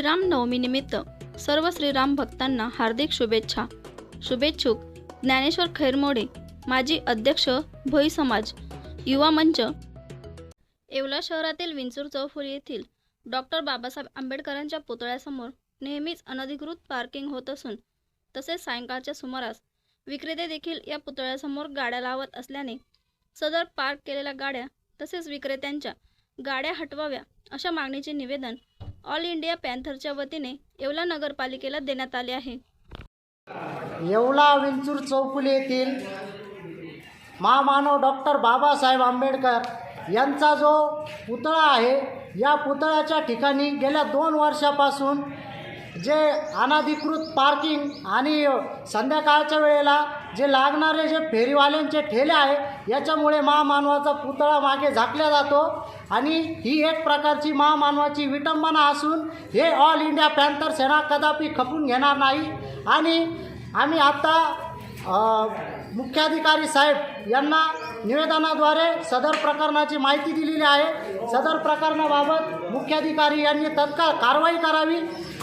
श्रीराम नवमीनिमित्त सर्व श्रीराम भक्तांना हार्दिक शुभेच्छा. शुभेच्छुक ज्ञानेश्वर खैरमोडे माजी अध्यक्ष भोई समाज युवा मंच येवला शहरातील विंचूर चौफुल येथील डॉक्टर बाबासाहेब आंबेडकरांच्या पुतळ्यासमोर नेहमीच अनधिकृत पार्किंग होत असून तसेच सायंकाळच्या सुमारास विक्रेते देखील या पुतळ्यासमोर गाड्या लावत असल्याने सदर पार्क केलेल्या गाड्या तसेच विक्रेत्यांच्या गाड्या हटवाव्या अशा मागणीचे निवेदन ऑल इंडिया पॅन्थरच्या वतीने येवला नगरपालिकेला देण्यात आले आहे. येवला विंचूर चौकुली येथील महामानव डॉक्टर बाबासाहेब आंबेडकर यांचा जो पुतळा आहे या पुतळ्याच्या ठिकाणी गेल्या दोन वर्षापासून जे अनाधिकृत पार्किंग आणि संध्याकाळच्या वेळेला जे लागणारे जे फेरीवाल्यांचे ठेले आहे याच्यामुळे महामानवाचा पुतळा मागे झाकला जातो. आणि ही एक प्रकारची महामानवाची विटंबना असून हे ऑल इंडिया पॅन्थर सेना कदापि खपून घेणार नाही. आणि आम्ही आत्ता मुख्याधिकारी साहेब यांना निवेदनाद्वारे सदर प्रकरणाची माहिती दिलेली आहे. सदर प्रकरणाबाबत मुख्याधिकारी यांनी तत्काळ कारवाई करावी.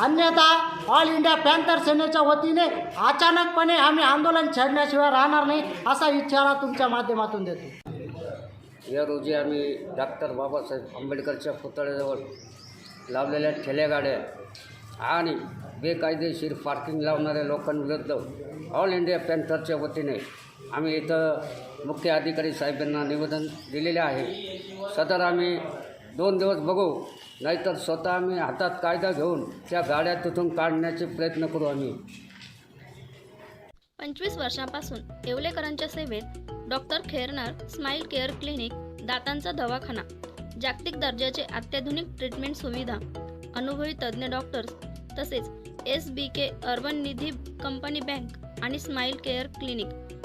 अन्यथा ऑल इंडिया पॅन्थर सेनेच्या वतीने अचानकपणे आम्ही आंदोलन छेडण्याशिवाय राहणार नाही असा इशारा तुमच्या माध्यमातून देतो. या रोजी आम्ही डॉक्टर बाबासाहेब आंबेडकरच्या पुतळ्याजवळ लावलेल्या ठेल्यागाड्या आणि बेकायदेशीर पार्किंग लावणाऱ्या लोकांविरुद्ध ऑल इंडिया पॅन्थरच्या वतीने आम्ही इथं मुख्य अधिकारी साहेबांना निवेदन दिलेले आहे. सदर आम्ही दोन दिवस बघू नाहीतर स्वतः आम्ही हातात कायदा घेऊन त्या गाड्या तिथून काढण्याचे प्रयत्न करू आम्ही. पंचवीस वर्षांपासून येवलेकरांच्या सेवेत doctor Khairnar smile care clinic दातांचा दवाखाना जागतिक दर्जाचे अत्याधुनिक ट्रीटमेंट सुविधा अनुभवी तज्ज्ञ डॉक्टर्स तसेच S B K urban Nidhi company bank आणि स्माईल केअर क्लिनिक.